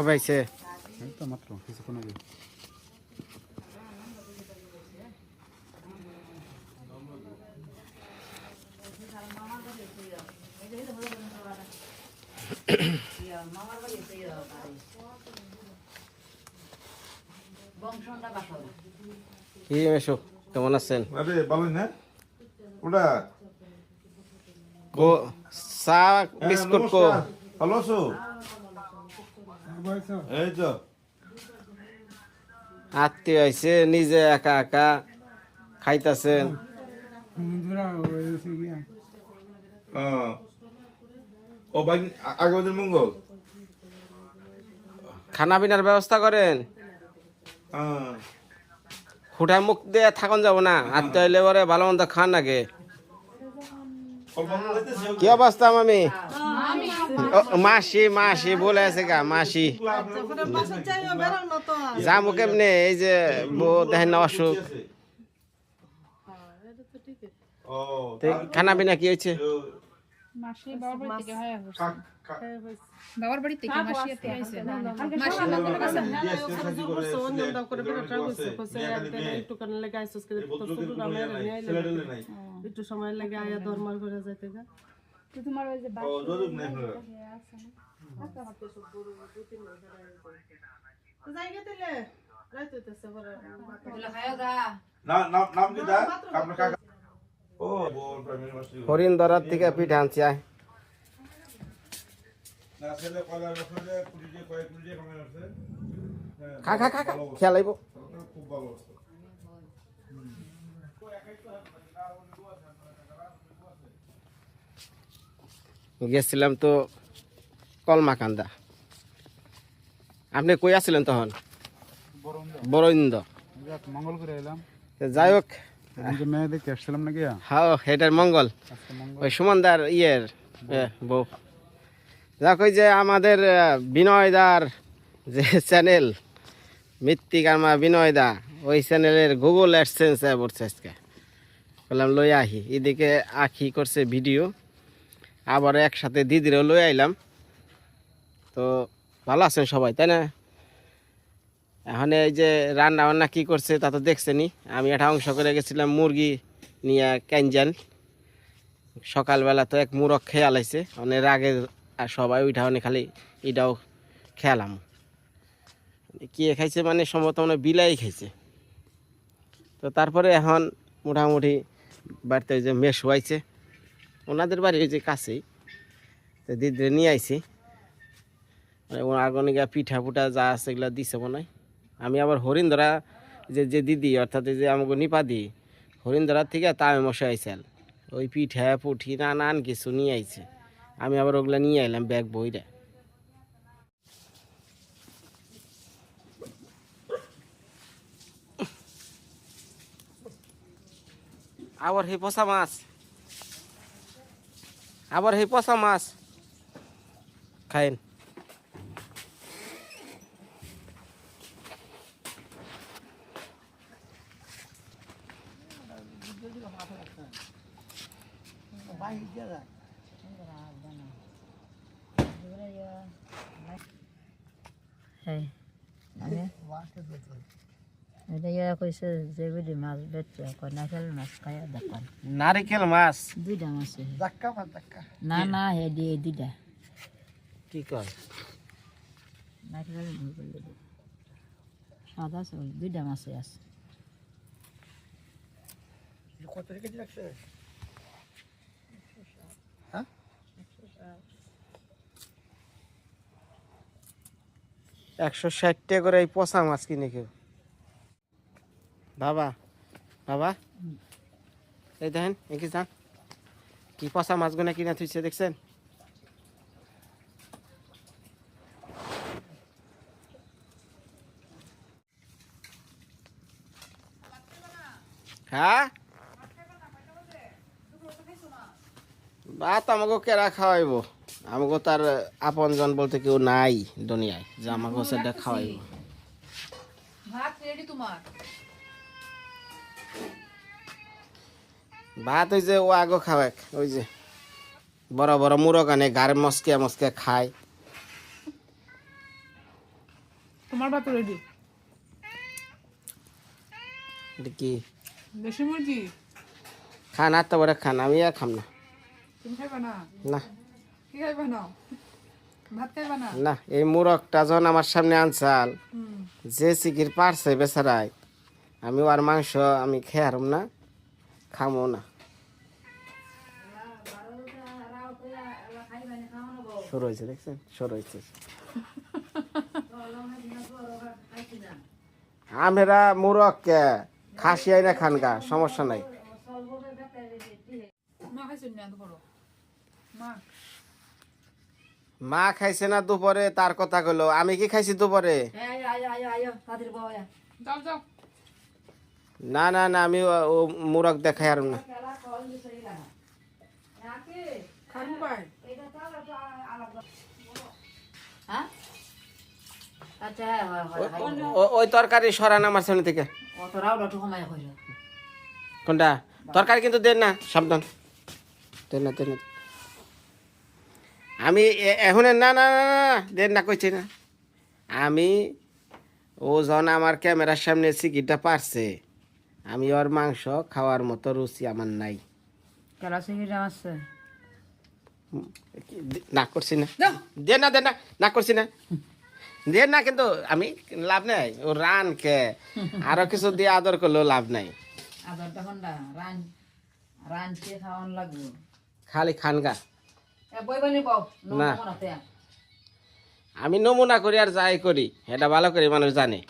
কবে আইছে মাত্র কিছুক্ষণ আগে। কেমন আছেন? আরে ভালোই না? ওটা? কো চা বিস্কুট কো। হ্যাঁ, ভালো আছো? এই তো। আত্মীয় আইছে নিজে একা একা খাইতাছেন। ও। ভাই আগামী দিন মঙ্গল? খানা পিনার ব্যবস্থা করেন। হুঠায় মুখ দিয়ে থাকুন যাব না। আত্মীয় এলে পরে ভালো মন্দ খান খাইতেছি, কি অবস্থা মামি? মাসি মাসি বলে আছে গা মাসি যাব কেমনে এই যে বউ দেখেন না অসুখ ও, খানা পিনা কি হয়েছে বাবার বাড়ি থেকে হয়ে লেগে করে ইয়ে। একটু সময় লেগে আয়া দরমার করে যাইতে গা তোমার ওই যে। হরিণ দরার থেকে পিঠা আনছি আয়। হ্যাঁ, খা খা খা খা খেয়াল খুব ভালো গেছিলাম তো কলমাকান্দা। আপনি কই আছিলেন তখন? বরইন্দ। মঙ্গল করে এলাম। যাই হোক যে হাও হেটার মঙ্গল। ওই সুমনদার ইয়ের বউ। যাক ওই যে আমাদের বিনয়দার যে চ্যানেল মৃত্তিকারমা বিনয়দা ওই চ্যানেলের গুগল অ্যাডসেন্স পড়ছে আজকে। বললাম লই আহি। এদিকে আখি করছে ভিডিও। আবার একসাথে দিদিরও লই আইলাম। তো ভালো আছেন সবাই, তাই না? এখন এই যে রান্না বান্না কী করছে তা তো দেখছেনি আমি একটা অংশ করে গেছিলাম মুরগি নিয়ে ক্যাঞ্জান সকালবেলা তো এক মুরগ খেয়াল আইছে। অনেক আগে আর সবাই ওইটা অনেক খালি এটাও খেয়ালাম। কে খাইছে মানে সম্ভবত মানে বিলাই খাইছে। তো তারপরে এখন মোটামুটি বাড়িতে যে মেশ হয়েছে ওনাদের বাড়ি ওই যে কাছেই। তো দিদিরে নিয়ে আইছি। মানে আগনিকা পিঠা পুঠা যা আছে এগুলো দিছে মনে আমি আবার হরিণধরা যে যে দিদি, অর্থাৎ যে আমাকে নিপা দি হরিণধরার থেকে তামে মশাই আইসাল ওই পিঠা পুঠি না নান কিছু নিয়ে আইছে। আমি আবার ওগুলা নিয়ে আইলাম ব্যাগ বইটা আবার হে পচা মাছ। আবার হে পচা মাছ। খাইন। Hey. Ano? Ito কইছে যে বুঝি মাছ। মাছ মাছ দুইটা মাছ না না হে দিয়ে দুইটা কি কয়? মাছ সাদা ওই দুইটা মাছই আছে একশো ষাট টাকা করে এই পচা মাছ কিনে কেউ বাবা বাবা। এই দেখেন একে যান কি পচা মাছগুলো কিনা থুইছে, দেখছেন? হ্যাঁ ভাত আমাকে কেরা খাওয়াইব? আমাকে তার আপনজন বলতে কেউ নাই দুনিয়ায়, যে আমাকে সেটা খাওয়াইব। ভাত রেডি তোমার? ভাত ওই যে ও আগো খাওয়াক ওই যে। বড় বড় মুরগ আনে গাড়ি মস্কে মস্কে খায়। তোমার ভাত রেডি কি? দেশি মুরগি? খান আর তো বড় খান আমি আর খাম না। তুমি খাইবা না? না। কি খাইবা না? না? না এই মুরগটা যখন আমার সামনে আনসাল যে সিকির পারছে বেচারাই আমি আর মাংস আমি খেয়ে হারম না খামো না। শুরু হয়েছে দেখছেন? শুরু হয়েছে। আমরা মুরগ কে খাসি আইনা খানগা সমস্যা নাই। মা খাইছেন না দুপুর মা? মা খাইছে না দুপুরে তার কথা কইলো। আমি কি খাইছি দুপুরে? আয় আয় আয় আয় তাদের বাবা যাও যাও। না না না আমি মুরগ দেখাই আর না খাব পাই হ্যাঁ আচ্ছা হ্যাঁ হয় হয় হয় ও- ওই তরকারি সরান আমার সামনে থেকে কোনটা? তরকারি কিন্তু দেন না সাবধান। দেন না দেন না। আমি এখন না না না না, দেন না কইছি না। আমি ও যখন আমার ক্যামেরার সামনে সিকিটা পারছে। আমি ওর মাংস খাওয়ার মতো রুচি আমার নাই। কেলা সিগিরা আছে না করছি না। দে না দে না না করছি না। দে না কিন্তু আমি লাভ নাই। ও রান কে? আরও কিছু দিয়ে আদর করলেও লাভ নাই। খালি খানগা না। আমি নমুনা করি আর যাই করি এটা ভালো করে মানুষ জানে।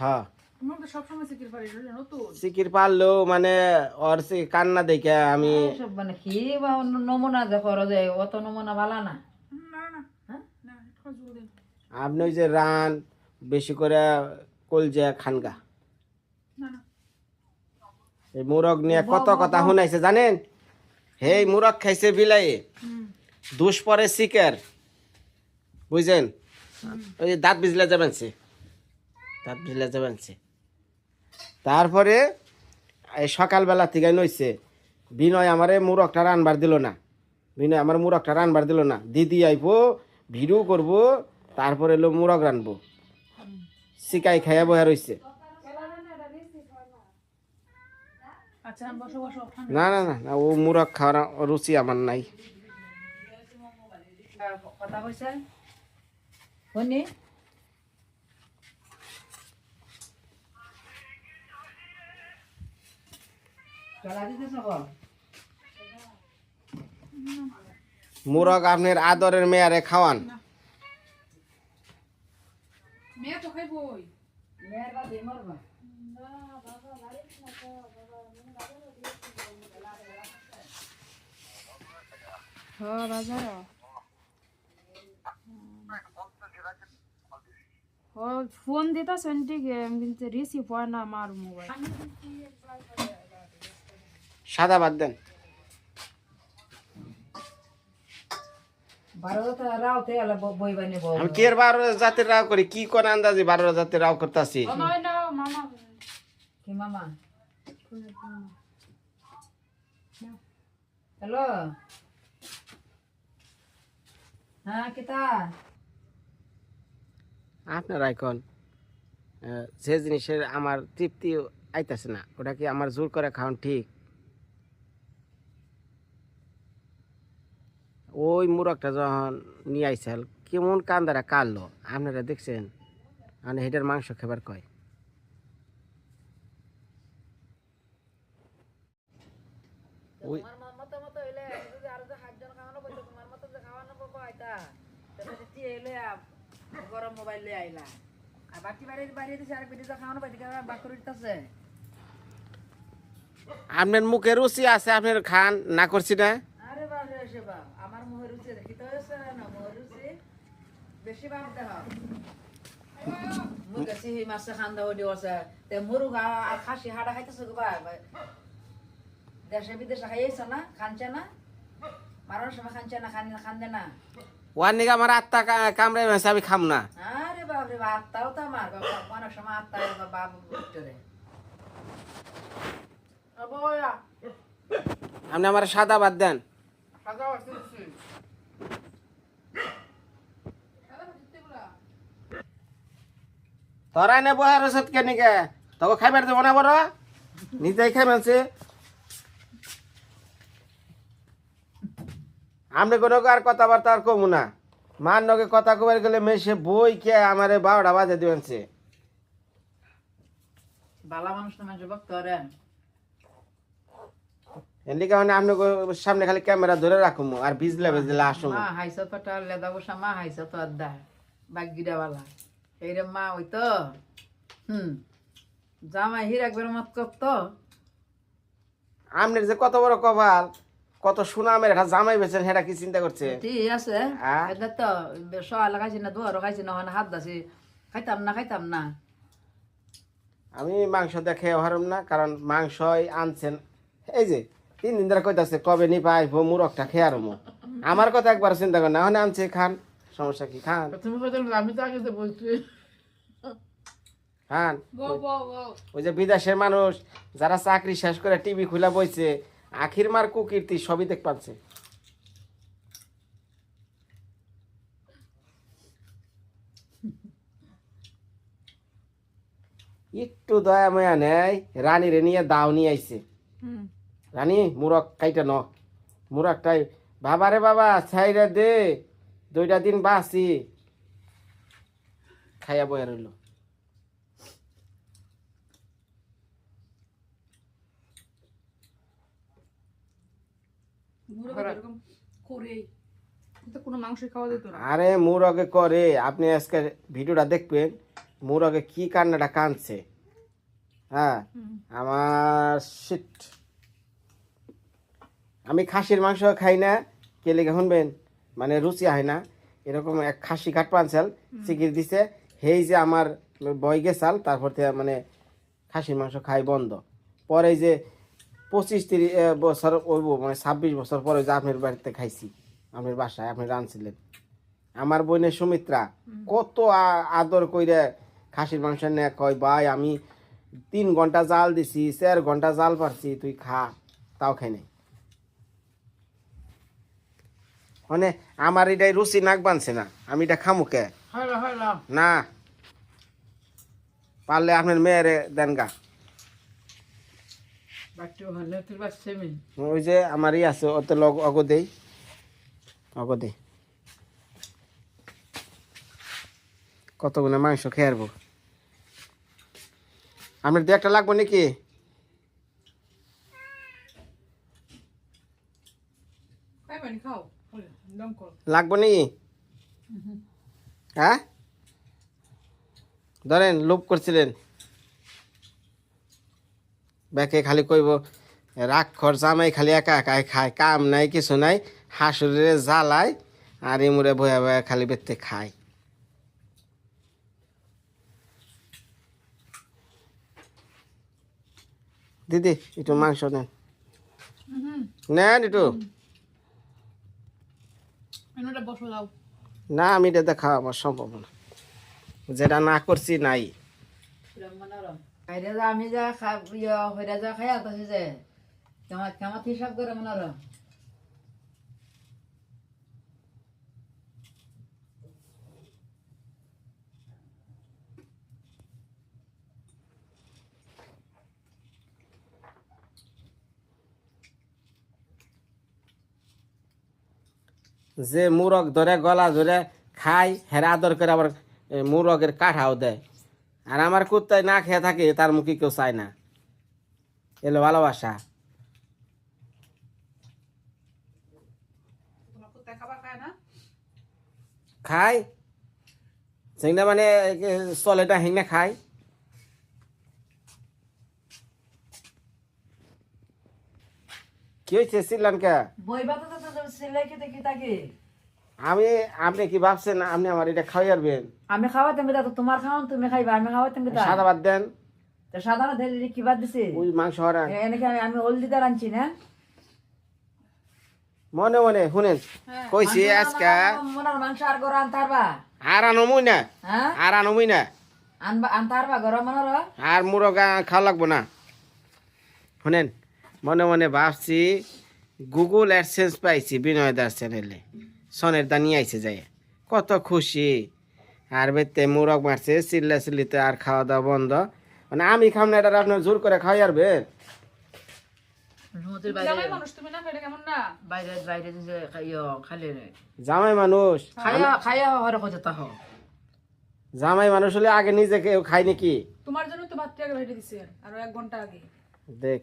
হ্যাঁ। সিকির মানে ওর সে কান্না দেখে আমি মানে কি বা নমুনা যে করো যে অত নমুনা ভালো না। না না। হ্যাঁ? আপনি ওই যে রান বেশি করে কলজা খানগা। এই মুরগ নিয়ে কত কথা শুনাইছে জানেন? হেই মুরগ খাইছে বিলাই। দুষ পরে শিকার বুঝছেন? ওই যে দাঁত বিজলে যাবেন সে। দাঁত বিজলে যাবেন সে। তারপরে এই সকালবেলা থেকে নইছে বিনয় আমারে মুরগটা রানবার দিল না। বিনয় আমার মুরগটা রানবার দিল না। দিদি আইবো ভিডিও করব তারপরে এলো মুরগ রানবো। শিকাই খাইয়া বয়া রইছে। আচ্ছা না না না ও মুরগ খাওয়ার রুচি আমার নাই। কথা মুরগ আপনার আদরের মেয়ারে খাওয়ান। হ্যাঁ ফোন দিতেছেন ঠিকই কিন্তু রিসিভ হয় না আমার মোবাইল। সাদা বাদ দেন। আমি কের বারো জাতের রাও করি? কি কোন আন্দাজে বারো জাতের রাও করতেছি? নয় না মামা। কি মামা? হ্যালো? হ্যাঁ কিতা আপনারা এখন যে জিনিসের আমার তৃপ্তি আইতাছে না ওটা কি আমার জোর করে খাওয়ান ঠিক? ওই মুরগটা যখন নিয়ে আইসাল কেমন কান্দারা কানলো আপনারা দেখছেন? মানে হেটার মাংস খাবার কয়। ওই গরম মোবাইল লিয়ে আইলা। আর বাকি বাড়ি বাড়িয়ে দিছে আর বিড়ি খাওয়ানো বাড়ি বাক দিতেছে আপনার মুখে রুচি আছে আপনার খান না করছি না। আমার রুচি দেখি তো না রুচি বেশি বাপ দেহ মুখ গেছি সেই মাছে খান্দা আছে। তে মুরু খাসি হাড়া খাইতেছে গো বা দেশে বিদেশে খাইয়েছে না খানছে না? মারার সময় খানছে না খান খান্দে না? ওয়ার নিকে আমার আত্মা কা- কামড়াই আমি খাম না। আরে বাপ রে বাপ আত্মাও তো আমার বাবা অনেক সময় আত্মা বাপ ভিতরে আপনি আমার সাদা বাদ দেন। সাজাও আসতে দিচ্ছি তোরা নে বহার ওষুধ কে নিকে তোকে খাইবার দেবো না বড়? নিজেই খাই মানছি আমরা কোনো আর কথাবার্তা আর কমু না। মার নকে কথা কবার গেলে মেশে বই কে আমার বারোটা বাজে দিবেন সে বালা মানুষ যুবক এমনি কারণে আপনি সামনে খালি ক্যামেরা ধরে রাখুম আর ভিজলে ভিজলে আসুন মা পাটা লেদা বসা মা হাইসা তো এইরে মা ওই তো হুম জামাই হির একবার মত করতো। আপনার যে কত বড় কপাল কত সুনামের একটা জামাই বেছেন সেটা কি চিন্তা করছে? ঠিক আছে। হ্যাঁ? এটা তো সকালে খাইছি না দুয়ারও খাইছি না হাত দাসি খাইতাম না খাইতাম না। আমি মাংস দেখে হারুম না কারণ মাংসই আনছেন। এই যে তিন দিন ধরে কইতাছে কবে নি পাইবো মুরগটা খেয়ে আরমো আমার কথা একবার চিন্তা করেন না ওখানে আনছে খান। সমস্যা কি? খান। তুমি আমি তো আগে তো বলছি। খান। ওই যে বিদেশের মানুষ যারা চাকরি শেষ করে টিভি খুলে বইছে আখির মার কুকীর্তি সবই দেখ পাচ্ছে। একটু দয়া ময়া নেয় রানীরে নিয়ে দাও নিয়ে আইছে। হুম। রানী মুরগ কাইটা ন। মুরগটাই বাবা রে বাবা ছাইরা দে দুইটা দিন বাসি খাইয়া বয়া রইল। আরে মুরগে করে আপনি আজকে ভিডিওটা দেখবেন মুরগে কি কান্নাটা কানছে হ্যাঁ আমার শিট আমি খাসির মাংস খাই না কেলে শুনবেন? মানে রুচি হয় না। এরকম এক খাসি কাট পাঞ্চাল চিকির দিছে, হেই যে আমার বই গেছাল তারপর থেকে মানে খাসির মাংস খাই বন্ধ। পরে যে পঁচিশ তিরিশ বছর ওইব মানে ছাব্বিশ বছর পরে যে আপনার বাড়িতে খাইছি, আপনার বাসায় আপনি রাঁধছিলেন। আমার বোনের সুমিত্রা কত আদর কইরে খাসির মাংস নিয়ে কয়, ভাই, আমি তিন ঘণ্টা জাল দিছি, চার ঘণ্টা জাল পারছি, তুই খা। তাও খাই নাই। মানে আমার এটাই রুচি নাক বানছে না আমি এটা খামুকে না। পারলে আপনার মেয়ের দেন গা। ওই যে আমারই আছে অত লগ অগ দেই। অগ কতগুলো মাংস খেয়ে আসব আপনার দু একটা লাগবো নাকি? খাও। লাগবো নাকি? হ্যাঁ? ধরেন লোভ করছিলেন। ব্যাকে খালি কইব রাক্ষর জামাই খালি একা একাই খায় কাম নাই কিছু নাই হাসুরে জ্বালায় আর ইমুরে বয়া বয়া খালি বেতে খায়। দিদি একটু মাংস নেন। নেন একটু। না আমি এটা দেখা আমার সম্ভব না। যেটা না করছি নাই। যা আমি যা খাই ইয়া হইরা যা খাই আলতাছি যে তোমার কেমন হিসাব করে মনে যে মুরগ ধরে গলা ধরে খায় হেরা আদর করে আবার মুরগের কাঠাও দেয়। আর আমার কুত্তায় না খেয়ে থাকে তার মুখে কেউ চায় না। এলো ভালোবাসা। খায় না? মানে চলেটা হেঙ্গে খায়। হয়েছে চিল্লান কে বই বাতা তো তো সিলাই কি দেখি তাকে। আমি আপনি কি ভাবছেন আপনি আমার এটা খাওয়াই পারবেন আমি খাওয়াতাম কিতা তো তোমার খাওয়ান তুমি খাইবা আমি খাওয়াতাম সাদা বাদ দেন। তো সাধারণ ধরে কি বাদ দিছে? ওই মাংস এনেকে আমি আমি আনছি না? মনে মনে শুনেন। কইছি আজকে মনার মাংস আর গরম আনতারবা আর আনমুই না? হ্যাঁ? আর আনমুই না? আনবা আনতারবা গরম মনার আর মুরগা খাওয়া লাগবো না। শুনেন। মনে মনে ভাবছি গুগল অ্যাডসেন্স পাইছি বিনয় দাস চ্যানেলে সনের দা নিয়ে আইছে যাই কত খুশি। আর বেতে মুরগ মারছে চিল্লা চিল্লিতে আর খাওয়া দাওয়া বন্ধ। মানে আমি খাম না এটা আপনার জোর করে খাওয়াই আরবে সমুদ্রের বাইরে জামাই মানুষ তুমি না খাইলে কেমন না? বাইরে বাইরে যে খাইও খালি রে। জামাই মানুষ। হলে আগে নিজে কেউ খায় নাকি? তোমার জন্য তো ভাতটা আগে বাইরে দিছে আরও এক ঘণ্টা আগে। দেখ।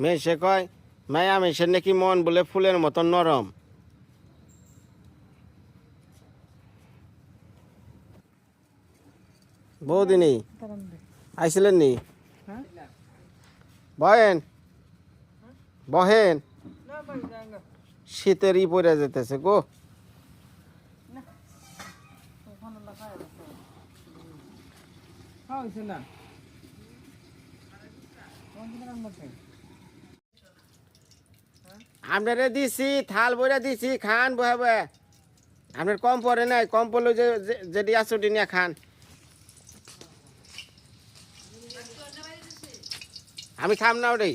মেয়ে সে কয়, মায়া মেশের নাকি মন বলে ফুলের মতন নরম। বহুদিনই আইছিলেন নি? বহেন বহেন। শীতের ই পড়ে যেতেছে গো। আপনারে দিছি, থাল বইরা দিছি, খান বহে বহে। আপনার কম পরে নাই, কম পড়ল যে যেটি আছে ওটি নিয়ে খান। আমি খাম না ওটাই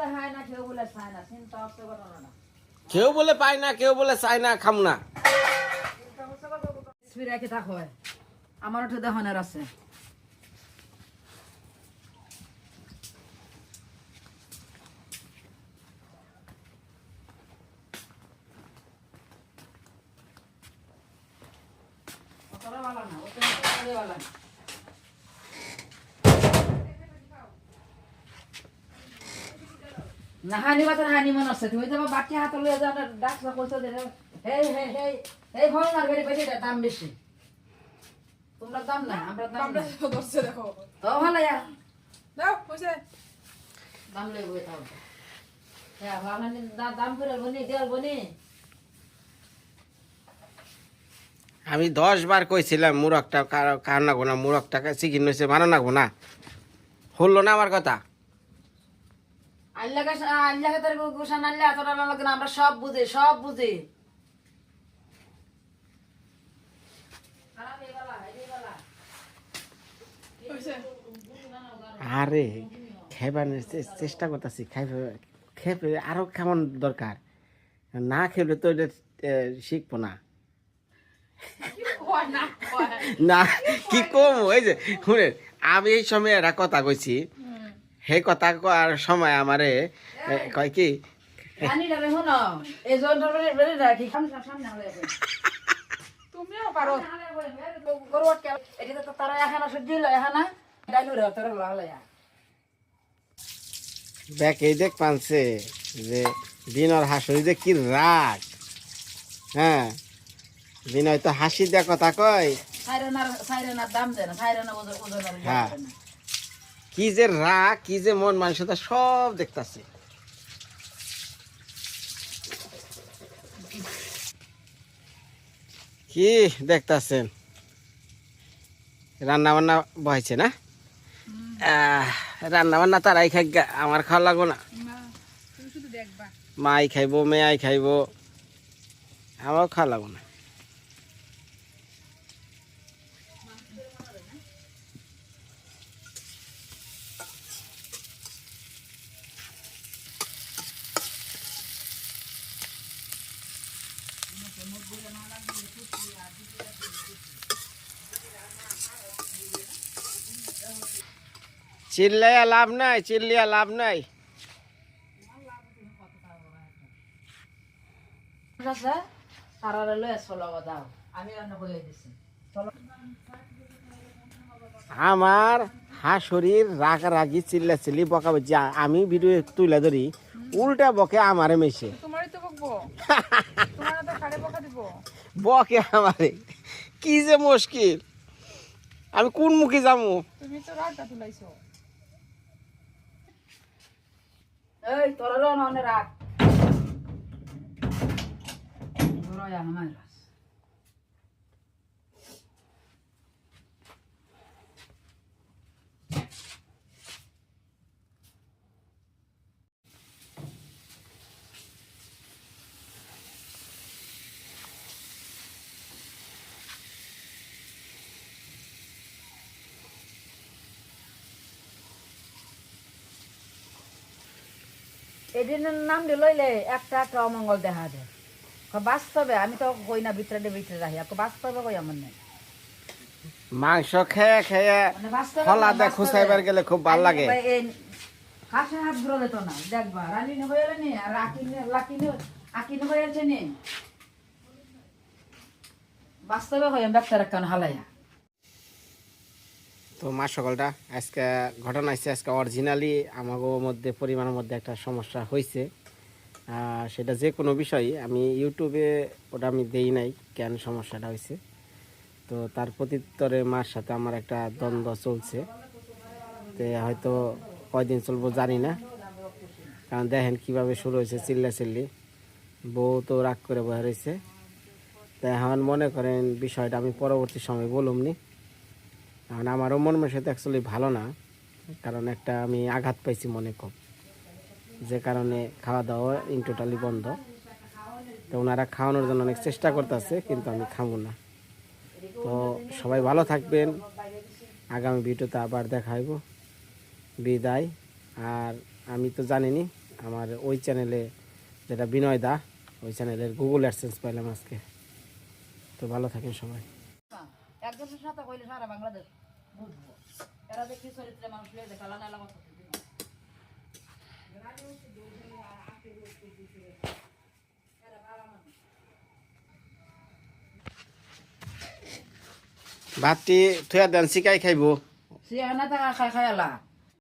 বলে হয় না কেউ বলে চায় না চিন্তা হচ্ছে ঘটনাটা কেউ বলে পায় না কেউ বলে চায় না খাম না। স্পিরে হয় আমারও তো দেহনের আছে। অতটা ভালো না, ওটা ভালো না। না হানি বাতার হানি মন আছে তুমি তো আমার বাটি হাতে লয়ে যাও না কইছো যে হেই হেই হেই এই ফল না বেরি বেরি দাম বেশি তোমরা দাম না আমরা দাম না আমরা ধরছে দেখো তো ভালো ইয়া দাও দাম তাও হ্যাঁ ভালো দাম করে বনি দেল বনি আমি দশ বার কইছিলাম মুরগটা কার না মুরগটা চিকেন হয়েছে মানা না হলো না আমার কথা? তোর গোসান লাগে না আমরা সব বুঝি সব বুঝি। আরে খেবানের চেষ্টা করতেছি খাইবে খেবে আরও কেমন দরকার? না খেলে তো এটা শিখব না। না কি কম? ওই যে শুনেন আমি এই সময় একটা কথা কইছি। সেই কথা কওয়ার সময় আমারে কয় কি? দেখো এই জনটার বেরে বেরে রাখি সামনে সামনে হলে তুমিও পারো। এটা তো তারা এখানে সহ্য হলো ডাইলু রে তোর হলো দেখ এই দেখ পানছে যে বিনর যে কি রাগ। হ্যাঁ? বিনয় তো হাসি দেওয়া কথা কয়। সাইরেনার সাইরেনার দাম দেয় না। সাইরেনা ওজন ওজন হ্যাঁ। কি যে রাগ কি যে মন মানসিকতা সব দেখতাছে। কি দেখতাছেন? রান্না বান্না বহাইছে না? রান্না বান্না তারাই খাই আমার খাওয়া লাগবো না। মাই খাইবো মেয়াই খাইবো আমারও খাওয়া লাগবো না। চিল্লাইয়া লাভ নাই চিল্লিয়া লাভ নাই আমার হাঁসরির রাগ রাগি চিল্লা চিল্লি বকা আমি ভিডিও তুলে ধরি, উল্টা বকে আমারে মেশে। তোমারই তো বকবো? তোমার তো খাড়ে বকা দিব? বকে আমারে। কি যে মুশকিল। আমি কোন মুখে যাব? তুমি তো রাগটা তুলাইছো। এই তোরা আমার এদিনের নাম লইলে একটা একটা অমঙ্গল দেখা যায়। বাস্তবে আমি তো কই না ভিতরে ভিতরে রাখি। আর বাস্তবে কই এমন নেই। মাংস খেয়ে খেয়ে মানে বাস্তবে ফলা দে খুসাইবার গেলে খুব ভালো লাগে। হাসে হাত ঘুরে যেত না। দেখবা রানী হয়ে নি আর আকিনে লাকিনে আকিনে হয়েছে নি বাস্তবে হয় ডাক্তার কেন হালাইয়া। তো মা সকালটা, আজকে ঘটনা হয়েছে আজকে অরিজিনালি আমাগো মধ্যে পরিমাণের মধ্যে একটা সমস্যা হয়েছে সেটা যে কোনো বিষয় আমি ইউটিউবে ওটা আমি দেই নাই কেন সমস্যাটা হয়েছে তো তার প্রত্যুত্তরে মার সাথে আমার একটা দ্বন্দ্ব চলছে। তো হয়তো কয়দিন চলবো জানি না। কারণ দেখেন কীভাবে শুরু হয়েছে চিল্লা চিল্লি বউ তো রাগ করে বয়ে রয়েছে তো এখন মনে করেন বিষয়টা আমি পরবর্তী সময় বলুমনি। কারণ আমারও মন সাথে অ্যাকচুয়ালি ভালো না, কারণ একটা আমি আঘাত পাইছি মনে খুব যে কারণে খাওয়া দাওয়া ইন টোটালি বন্ধ। তো ওনারা খাওয়ানোর জন্য অনেক চেষ্টা করতেছে, কিন্তু আমি খাব না। তো সবাই ভালো থাকবেন। আগামী ভিডিওতে আবার দেখা হইব। বিদায়। আর আমি তো জানিনি, আমার ওই চ্যানেলে যেটা বিনয় দা, ওই চ্যানেলের গুগল অ্যাডসেন্স পাইলাম আজকে। তো ভালো থাকেন সবাই। একজনের সাথে কইলে সারা বাংলাদেশ। বুঝব এরা দেখি চরিত্রে মানুষ লিয়ে দেখা না এলাকা ভাতটি থুয়া দেন শিকাই খাইব। সে না থাকা, খাই খাই এলা